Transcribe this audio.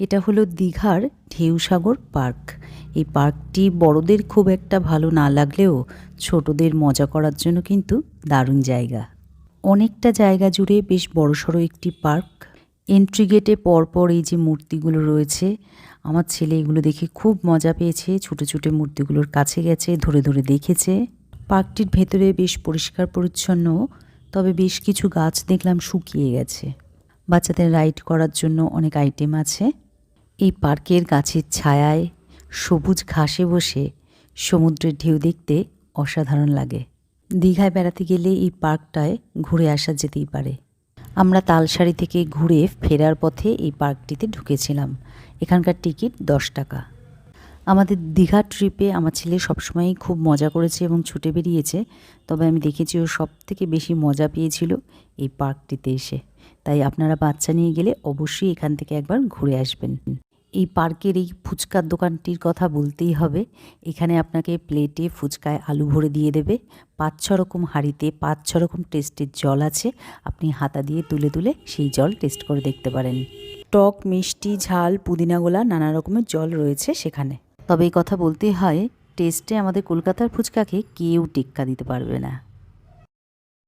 এটা হলো দীঘার ঢেউসাগর পার্ক। এই পার্কটি বড়দের খুব একটা ভালো না লাগলেও ছোটদের মজা করার জন্য কিন্তু দারুণ জায়গা। অনেকটা জায়গা জুড়ে বেশ বড়সড় একটি পার্ক। এন্ট্রি গেটে পরপর এই যে মূর্তিগুলো রয়েছে, আমার ছেলে এগুলো দেখে খুব মজা পেয়েছে, ছোটো ছোটো মূর্তিগুলোর কাছে গেছে, ধরে ধরে দেখেছে। পার্কটির ভেতরে বেশ পরিষ্কার পরিচ্ছন্ন, তবে বেশ কিছু গাছ দেখলাম শুকিয়ে গেছে। বাচ্চাদের রাইড করার জন্য অনেক আইটেম আছে। এই পার্কের গাছের ছায়ায় সবুজ ঘাসে বসে সমুদ্রের ঢেউ দেখতে অসাধারণ লাগে। দীঘায় বেড়াতে গেলে এই পার্কটায় ঘুরে আসা যেতেই পারে। আমরা তালসারি থেকে ঘুরে ফেরার পথে এই পার্কটিতে ঢুকেছিলাম। এখানকার টিকিট দশ টাকা। আমাদের দীঘা ট্রিপে আমার ছেলে সবসময়ই খুব মজা করেছে এবং ছুটে বেরিয়েছে, তবে আমি দেখেছি ও সব থেকে বেশি মজা পেয়েছিল এই পার্কটিতে এসে। তাই আপনারা বাচ্চা নিয়ে গেলে অবশ্যই এখান থেকে একবার ঘুরে আসবেন। এই পার্কের এই ফুচকার দোকানটির কথা বলতেই হবে। এখানে আপনাকে প্লেটে ফুচকায় আলু ভরে দিয়ে দেবে। পাঁচ ছ রকম হাঁড়িতে, পাঁচ ছ রকম টেস্টের জল আছে। আপনি হাতা দিয়ে তুলে তুলে সেই জল টেস্ট করে দেখতে পারেন। টক, মিষ্টি, ঝাল, পুদিনা গোলা, নানা রকমের জল রয়েছে সেখানে। তবে এই কথা বলতেই হয়, টেস্টে আমাদের কলকাতার ফুচকাকে কেউ টেক্কা দিতে পারবে না।